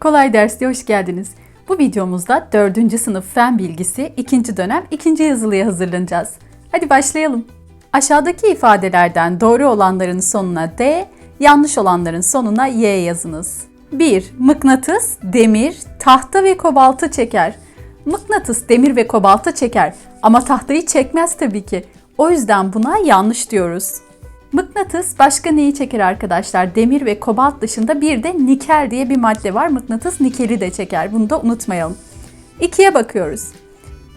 Kolay Ders'e hoş geldiniz. Bu videomuzda 4. sınıf fen bilgisi 2. dönem 2. yazılıya hazırlanacağız. Hadi başlayalım. Aşağıdaki ifadelerden doğru olanların sonuna D, yanlış olanların sonuna Y yazınız. 1. Mıknatıs, demir, tahta ve kobaltı çeker. Mıknatıs demir ve kobaltı çeker ama tahtayı çekmez tabii ki. O yüzden buna yanlış diyoruz. Mıknatıs başka neyi çeker arkadaşlar? Demir ve kobalt dışında bir de nikel diye bir madde var. Mıknatıs nikeli de çeker. Bunu da unutmayalım. İkiye bakıyoruz.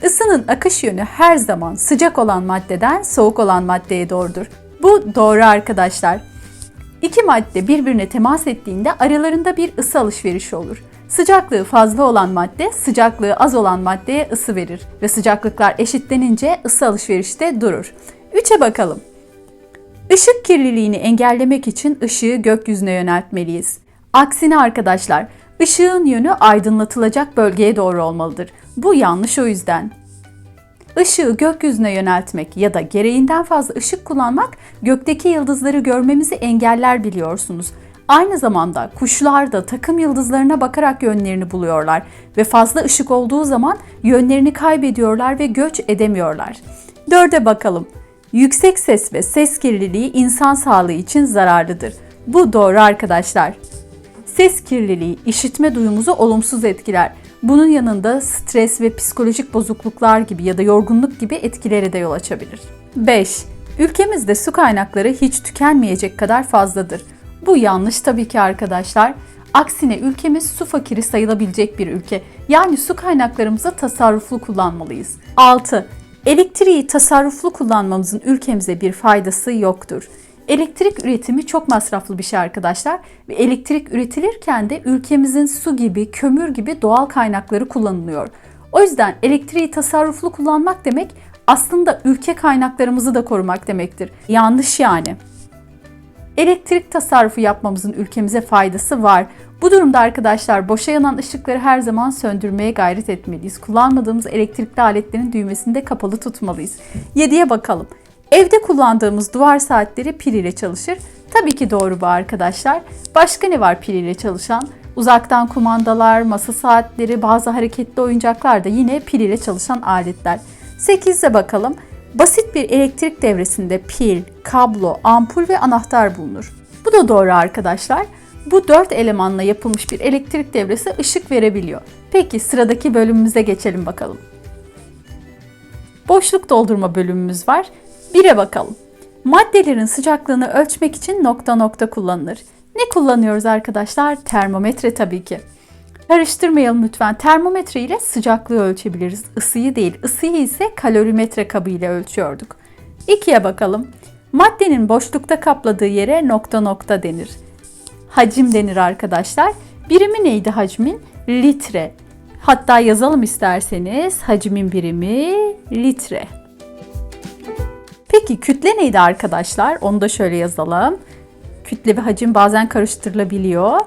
Isının akış yönü her zaman sıcak olan maddeden soğuk olan maddeye doğrudur. Bu doğru arkadaşlar. İki madde birbirine temas ettiğinde aralarında bir ısı alışverişi olur. Sıcaklığı fazla olan madde sıcaklığı az olan maddeye ısı verir ve sıcaklıklar eşitlenince ısı alışverişte durur. 3'e bakalım. Işık kirliliğini engellemek için ışığı gökyüzüne yöneltmeliyiz. Aksine arkadaşlar, ışığın yönü aydınlatılacak bölgeye doğru olmalıdır. Bu yanlış o yüzden. Işığı gökyüzüne yöneltmek ya da gereğinden fazla ışık kullanmak gökteki yıldızları görmemizi engeller biliyorsunuz. Aynı zamanda kuşlar da takım yıldızlarına bakarak yönlerini buluyorlar ve fazla ışık olduğu zaman yönlerini kaybediyorlar ve göç edemiyorlar. Dörde bakalım. Yüksek ses ve ses kirliliği insan sağlığı için zararlıdır. Bu doğru arkadaşlar. Ses kirliliği işitme duyumuzu olumsuz etkiler. Bunun yanında stres ve psikolojik bozukluklar gibi ya da yorgunluk gibi etkilere de yol açabilir. 5. Ülkemizde su kaynakları hiç tükenmeyecek kadar fazladır. Bu yanlış tabii ki arkadaşlar. Aksine ülkemiz su fakiri sayılabilecek bir ülke. Yani su kaynaklarımızı tasarruflu kullanmalıyız. 6. Elektriği tasarruflu kullanmamızın ülkemize bir faydası yoktur. Elektrik üretimi çok masraflı bir şey arkadaşlar ve elektrik üretilirken de ülkemizin su gibi, kömür gibi doğal kaynakları kullanılıyor. O yüzden elektriği tasarruflu kullanmak demek aslında ülke kaynaklarımızı da korumak demektir. Yanlış yani. Elektrik tasarrufu yapmamızın ülkemize faydası var. Bu durumda arkadaşlar boşa yanan ışıkları her zaman söndürmeye gayret etmeliyiz. Kullanmadığımız elektrikli aletlerin düğmesini de kapalı tutmalıyız. 7'ye bakalım. Evde kullandığımız duvar saatleri pil ile çalışır. Tabii ki doğru bu arkadaşlar. Başka ne var pil ile çalışan? Uzaktan kumandalar, masa saatleri, bazı hareketli oyuncaklar da yine pil ile çalışan aletler. 8'e bakalım. Basit bir elektrik devresinde pil, kablo, ampul ve anahtar bulunur. Bu da doğru arkadaşlar. Bu dört elemanla yapılmış bir elektrik devresi ışık verebiliyor. Peki sıradaki bölümümüze geçelim bakalım. Boşluk doldurma bölümümüz var. Bire bakalım. Maddelerin sıcaklığını ölçmek için nokta nokta kullanılır. Ne kullanıyoruz arkadaşlar? Termometre tabii ki. Karıştırmayalım lütfen. Termometre ile sıcaklığı ölçebiliriz. Isıyı değil. Isıyı ise kalorimetre kabı ile ölçüyorduk. İkiye bakalım. Maddenin boşlukta kapladığı yere nokta nokta denir. Hacim denir arkadaşlar. Birimi neydi hacmin? Litre. Hatta yazalım isterseniz. Hacmin birimi litre. Peki kütle neydi arkadaşlar? Onu da şöyle yazalım. Kütle ve hacim bazen karıştırılabiliyor.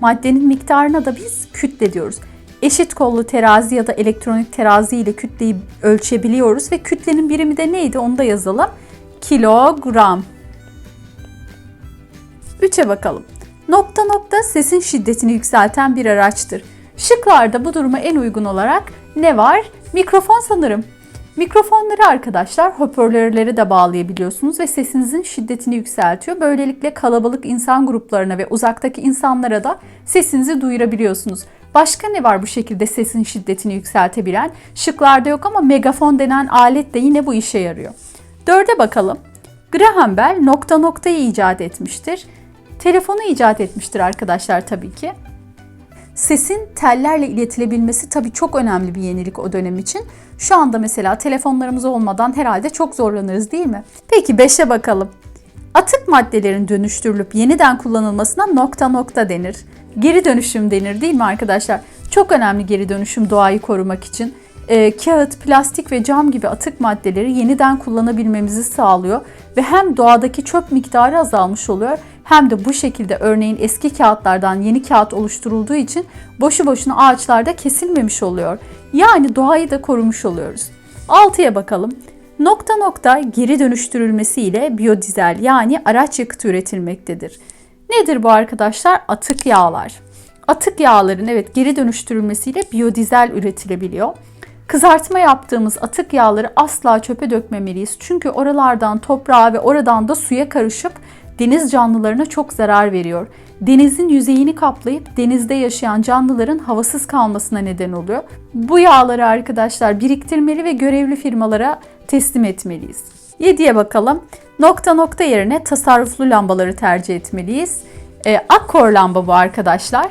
Maddenin miktarına da biz kütle diyoruz. Eşit kollu terazi ya da elektronik terazi ile kütleyi ölçebiliyoruz ve kütlenin birimi de neydi onu da yazalım. Kilogram. 3'e bakalım. Nokta nokta sesin şiddetini yükselten bir araçtır. Şıklarda bu duruma en uygun olarak ne var? Mikrofon sanırım. Mikrofonları arkadaşlar hoparlörlere de bağlayabiliyorsunuz ve sesinizin şiddetini yükseltiyor. Böylelikle kalabalık insan gruplarına ve uzaktaki insanlara da sesinizi duyurabiliyorsunuz. Başka ne var bu şekilde sesin şiddetini yükseltebilen? Şıklarda yok ama megafon denen alet de yine bu işe yarıyor. Dörde bakalım. Graham Bell nokta noktayı icat etmiştir. Telefonu icat etmiştir arkadaşlar tabii ki. Sesin tellerle iletilebilmesi tabii çok önemli bir yenilik o dönem için. Şu anda mesela telefonlarımız olmadan herhalde çok zorlanırız değil mi? Peki 5'e bakalım. Atık maddelerin dönüştürülüp yeniden kullanılmasına nokta nokta denir. Geri dönüşüm denir değil mi arkadaşlar? Çok önemli geri dönüşüm doğayı korumak için. Ee, kağıt, plastik ve cam gibi atık maddeleri yeniden kullanabilmemizi sağlıyor ve hem doğadaki çöp miktarı azalmış oluyor hem de bu şekilde örneğin eski kağıtlardan yeni kağıt oluşturulduğu için boşu boşuna ağaçlarda kesilmemiş oluyor. Yani doğayı da korumuş oluyoruz. 6'ya bakalım. Nokta nokta geri dönüştürülmesi ile biyodizel yani araç yakıtı üretilmektedir. Nedir bu arkadaşlar? Atık yağlar. Atık yağların evet geri dönüştürülmesiyle biyodizel üretilebiliyor. Kızartma yaptığımız atık yağları asla çöpe dökmemeliyiz. Çünkü oralardan toprağa ve oradan da suya karışıp deniz canlılarına çok zarar veriyor. Denizin yüzeyini kaplayıp denizde yaşayan canlıların havasız kalmasına neden oluyor. Bu yağları arkadaşlar biriktirmeli ve görevli firmalara teslim etmeliyiz. 7'ye bakalım. Nokta nokta yerine tasarruflu lambaları tercih etmeliyiz. E, Akkor lamba bu arkadaşlar.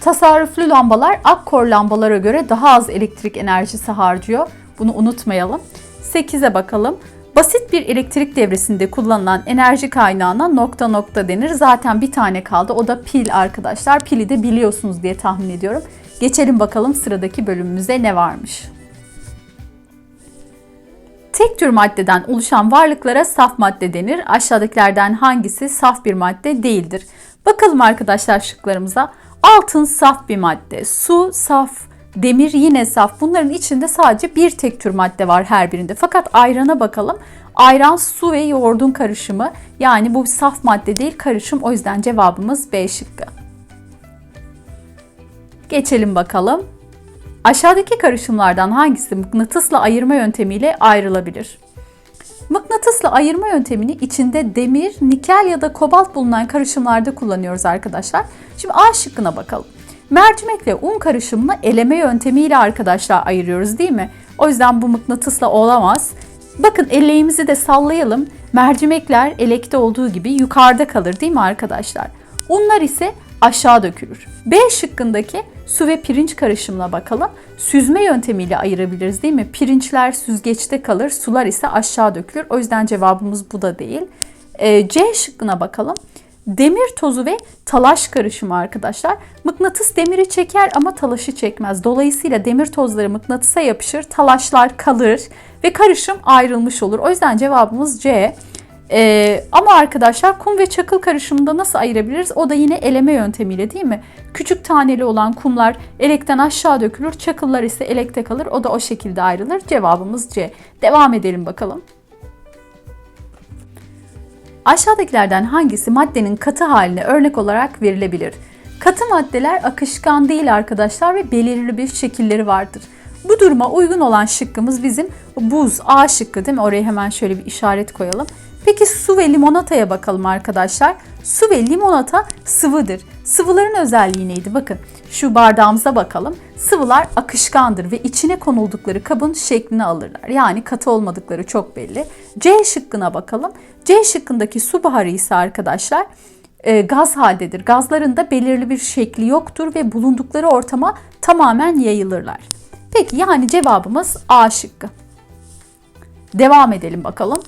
Tasarruflu lambalar Akkor lambalara göre daha az elektrik enerjisi harcıyor. Bunu unutmayalım. 8'e bakalım. Basit bir elektrik devresinde kullanılan enerji kaynağına nokta nokta denir. Zaten bir tane kaldı. O da pil arkadaşlar. Pili de biliyorsunuz diye tahmin ediyorum. Geçelim bakalım sıradaki bölümümüze ne varmış. Tek tür maddeden oluşan varlıklara saf madde denir. Aşağıdakilerden hangisi saf bir madde değildir? Bakalım arkadaşlar şıklarımıza. Altın saf bir madde, su saf, demir yine saf. Bunların içinde sadece bir tek tür madde var her birinde. Fakat ayrana bakalım. Ayran su ve yoğurdun karışımı. Yani bu saf madde değil karışım. O yüzden cevabımız B şıkkı. Geçelim bakalım. Aşağıdaki karışımlardan hangisi mıknatısla ayırma yöntemiyle ayrılabilir? Mıknatısla ayırma yöntemini içinde demir, nikel ya da kobalt bulunan karışımlarda kullanıyoruz arkadaşlar. Şimdi A şıkkına bakalım. Mercimek ve un karışımını eleme yöntemiyle arkadaşlar ayırıyoruz değil mi? O yüzden bu mıknatısla olamaz. Bakın elleğimizi de sallayalım. Mercimekler elekte olduğu gibi yukarıda kalır değil mi arkadaşlar? Unlar ise aşağı dökülür. B şıkkındaki su ve pirinç karışımına bakalım. Süzme yöntemiyle ayırabiliriz değil mi? Pirinçler süzgeçte kalır, sular ise aşağı dökülür. O yüzden cevabımız bu da değil. E, C şıkkına bakalım. Demir tozu ve talaş karışımı arkadaşlar. Mıknatıs demiri çeker ama talaşı çekmez. Dolayısıyla demir tozları mıknatısa yapışır, talaşlar kalır ve karışım ayrılmış olur. O yüzden cevabımız C. Ee, ama arkadaşlar kum ve çakıl karışımında nasıl ayırabiliriz? O da yine eleme yöntemiyle değil mi? Küçük taneli olan kumlar elekten aşağı dökülür, çakıllar ise elekte kalır. O da o şekilde ayrılır. Cevabımız C. Devam edelim bakalım. Aşağıdakilerden hangisi maddenin katı haline örnek olarak verilebilir? Katı maddeler akışkan değil arkadaşlar ve belirli bir şekilleri vardır. Bu duruma uygun olan şıkkımız bizim buz A şıkkı değil mi? Oraya hemen şöyle bir işaret koyalım. Peki su ve limonataya bakalım arkadaşlar. Su ve limonata sıvıdır. Sıvıların özelliği neydi? Bakın şu bardağımıza bakalım. Sıvılar akışkandır ve içine konuldukları kabın şeklini alırlar. Yani katı olmadıkları çok belli. C şıkkına bakalım. C şıkkındaki su buharı ise arkadaşlar e, gaz haldedir. Gazların da belirli bir şekli yoktur ve bulundukları ortama tamamen yayılırlar. Peki yani cevabımız A şıkkı. Devam edelim bakalım.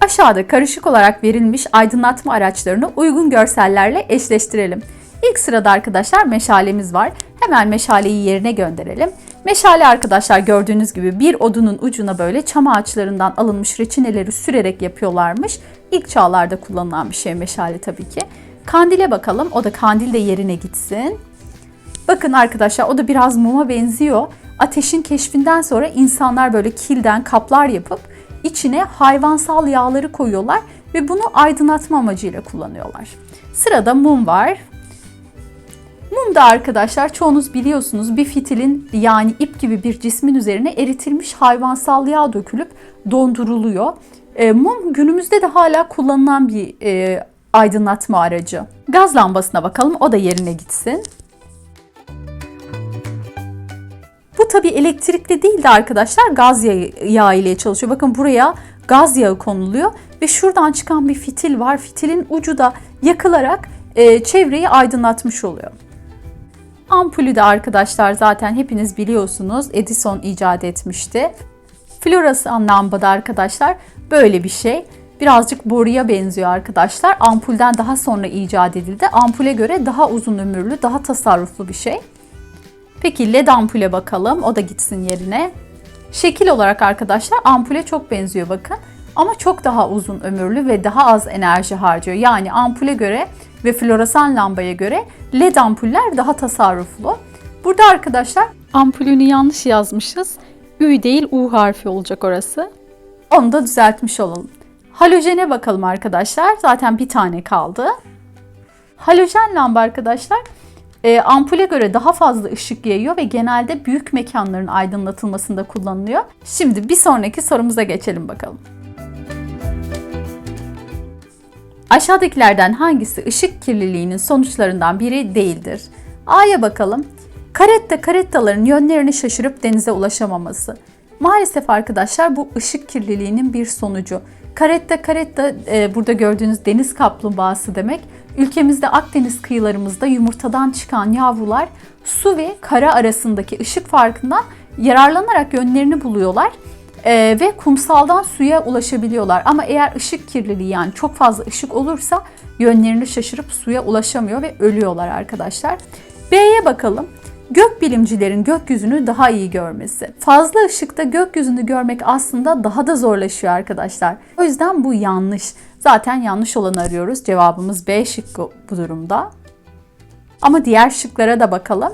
Aşağıda karışık olarak verilmiş aydınlatma araçlarını uygun görsellerle eşleştirelim. İlk sırada arkadaşlar meşalemiz var. Hemen meşaleyi yerine gönderelim. Meşale arkadaşlar gördüğünüz gibi bir odunun ucuna böyle çam ağaçlarından alınmış reçineleri sürerek yapıyorlarmış. İlk çağlarda kullanılan bir şey meşale tabii ki. Kandile bakalım. O da kandil de yerine gitsin. Bakın arkadaşlar o da biraz muma benziyor. Ateşin keşfinden sonra insanlar böyle kilden kaplar yapıp içine hayvansal yağları koyuyorlar ve bunu aydınlatma amacıyla kullanıyorlar. Sırada mum var. Mum da arkadaşlar çoğunuz biliyorsunuz bir fitilin yani ip gibi bir cismin üzerine eritilmiş hayvansal yağ dökülüp donduruluyor. E, mum günümüzde de hala kullanılan bir e, aydınlatma aracı. Gaz lambasına bakalım o da yerine gitsin. Bu tabi elektrikli değil de arkadaşlar gaz yağı ile çalışıyor. Bakın buraya gaz yağı konuluyor ve şuradan çıkan bir fitil var. Fitilin ucu da yakılarak e, çevreyi aydınlatmış oluyor. Ampulü de arkadaşlar zaten hepiniz biliyorsunuz Edison icat etmişti. Floresan lambada arkadaşlar böyle bir şey. Birazcık boruya benziyor arkadaşlar. Ampulden daha sonra icat edildi. Ampule göre daha uzun ömürlü, daha tasarruflu bir şey. Peki led ampule bakalım. O da gitsin yerine. Şekil olarak arkadaşlar ampule çok benziyor bakın. Ama çok daha uzun ömürlü ve daha az enerji harcıyor. Yani ampule göre ve floresan lambaya göre led ampuller daha tasarruflu. Burada arkadaşlar ampulünü yanlış yazmışız. Ü değil U harfi olacak orası. Onu da düzeltmiş olalım. Halojene bakalım arkadaşlar. Zaten bir tane kaldı. Halojen lamba arkadaşlar e, ampule göre daha fazla ışık yayıyor ve genelde büyük mekanların aydınlatılmasında kullanılıyor. Şimdi bir sonraki sorumuza geçelim bakalım. Aşağıdakilerden hangisi ışık kirliliğinin sonuçlarından biri değildir? A'ya bakalım. Karetta karettaların yönlerini şaşırıp denize ulaşamaması. Maalesef arkadaşlar bu ışık kirliliğinin bir sonucu. Karetta karetta e, burada gördüğünüz deniz kaplumbağası demek. Ülkemizde Akdeniz kıyılarımızda yumurtadan çıkan yavrular su ve kara arasındaki ışık farkından yararlanarak yönlerini buluyorlar. Ee, ve kumsaldan suya ulaşabiliyorlar. Ama eğer ışık kirliliği yani çok fazla ışık olursa yönlerini şaşırıp suya ulaşamıyor ve ölüyorlar arkadaşlar. B'ye bakalım. Gökbilimcilerin gökyüzünü daha iyi görmesi. Fazla ışıkta gökyüzünü görmek aslında daha da zorlaşıyor arkadaşlar. O yüzden bu yanlış. Zaten yanlış olanı arıyoruz. Cevabımız B şıkkı bu durumda. Ama diğer şıklara da bakalım.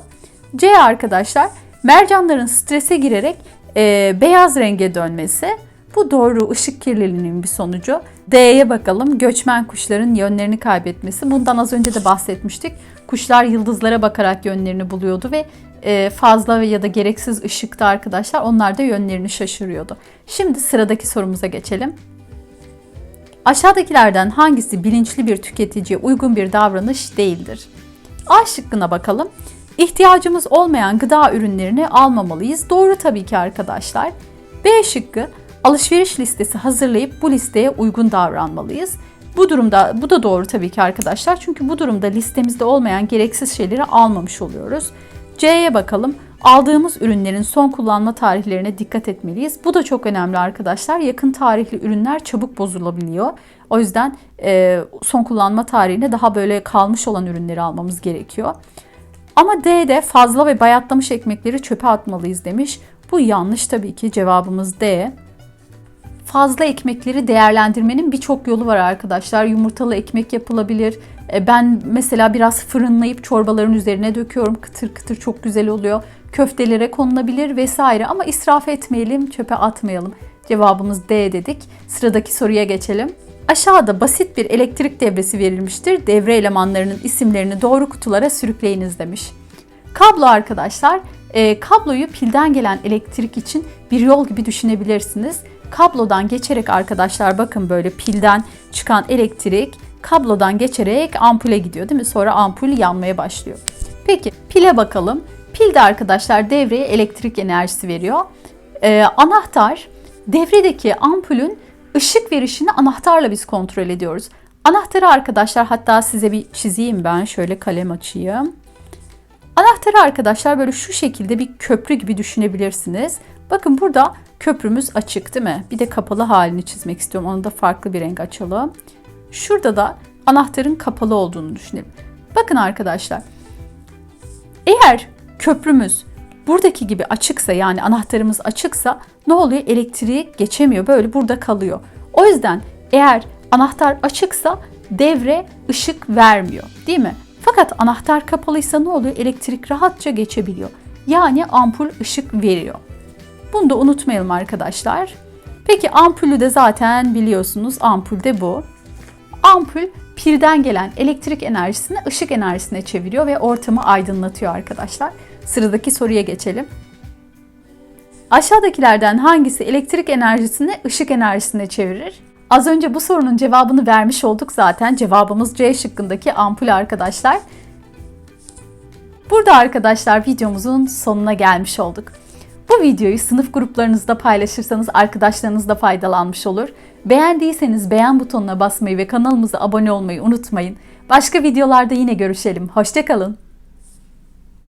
C arkadaşlar mercanların strese girerek e, beyaz renge dönmesi. Bu doğru ışık kirliliğinin bir sonucu. D'ye bakalım. Göçmen kuşların yönlerini kaybetmesi. Bundan az önce de bahsetmiştik. Kuşlar yıldızlara bakarak yönlerini buluyordu ve e, fazla ya da gereksiz ışıkta arkadaşlar onlar da yönlerini şaşırıyordu. Şimdi sıradaki sorumuza geçelim. Aşağıdakilerden hangisi bilinçli bir tüketiciye uygun bir davranış değildir? A şıkkına bakalım. İhtiyacımız olmayan gıda ürünlerini almamalıyız. Doğru tabii ki arkadaşlar. B şıkkı alışveriş listesi hazırlayıp bu listeye uygun davranmalıyız. Bu durumda bu da doğru tabii ki arkadaşlar. Çünkü bu durumda listemizde olmayan gereksiz şeyleri almamış oluyoruz. C'ye bakalım. Aldığımız ürünlerin son kullanma tarihlerine dikkat etmeliyiz. Bu da çok önemli arkadaşlar. Yakın tarihli ürünler çabuk bozulabiliyor. O yüzden e, son kullanma tarihine daha böyle kalmış olan ürünleri almamız gerekiyor. Ama D'de fazla ve bayatlamış ekmekleri çöpe atmalıyız demiş. Bu yanlış tabii ki cevabımız D. Fazla ekmekleri değerlendirmenin birçok yolu var arkadaşlar. Yumurtalı ekmek yapılabilir. E, ben mesela biraz fırınlayıp çorbaların üzerine döküyorum. Kıtır kıtır çok güzel oluyor. Köftelere konulabilir vesaire ama israf etmeyelim, çöpe atmayalım. Cevabımız D dedik. Sıradaki soruya geçelim. Aşağıda basit bir elektrik devresi verilmiştir. Devre elemanlarının isimlerini doğru kutulara sürükleyiniz demiş. Kablo arkadaşlar, e, kabloyu pilden gelen elektrik için bir yol gibi düşünebilirsiniz. Kablodan geçerek arkadaşlar bakın böyle pilden çıkan elektrik kablodan geçerek ampule gidiyor değil mi? Sonra ampul yanmaya başlıyor. Peki pile bakalım. Pil de arkadaşlar devreye elektrik enerjisi veriyor. Ee, anahtar devredeki ampulün ışık verişini anahtarla biz kontrol ediyoruz. Anahtarı arkadaşlar hatta size bir çizeyim ben. Şöyle kalem açayım. Anahtarı arkadaşlar böyle şu şekilde bir köprü gibi düşünebilirsiniz. Bakın burada köprümüz açık değil mi? Bir de kapalı halini çizmek istiyorum. Onu da farklı bir renk açalım. Şurada da anahtarın kapalı olduğunu düşünelim. Bakın arkadaşlar. Eğer köprümüz buradaki gibi açıksa yani anahtarımız açıksa ne oluyor? Elektriği geçemiyor. Böyle burada kalıyor. O yüzden eğer anahtar açıksa devre ışık vermiyor. Değil mi? Fakat anahtar kapalıysa ne oluyor? Elektrik rahatça geçebiliyor. Yani ampul ışık veriyor. Bunu da unutmayalım arkadaşlar. Peki ampulü de zaten biliyorsunuz ampul de bu. Ampul pilden gelen elektrik enerjisini ışık enerjisine çeviriyor ve ortamı aydınlatıyor arkadaşlar. Sıradaki soruya geçelim. Aşağıdakilerden hangisi elektrik enerjisini ışık enerjisine çevirir? Az önce bu sorunun cevabını vermiş olduk zaten. Cevabımız C şıkkındaki ampul arkadaşlar. Burada arkadaşlar videomuzun sonuna gelmiş olduk. Bu videoyu sınıf gruplarınızda paylaşırsanız arkadaşlarınız da faydalanmış olur. Beğendiyseniz beğen butonuna basmayı ve kanalımıza abone olmayı unutmayın. Başka videolarda yine görüşelim. Hoşçakalın.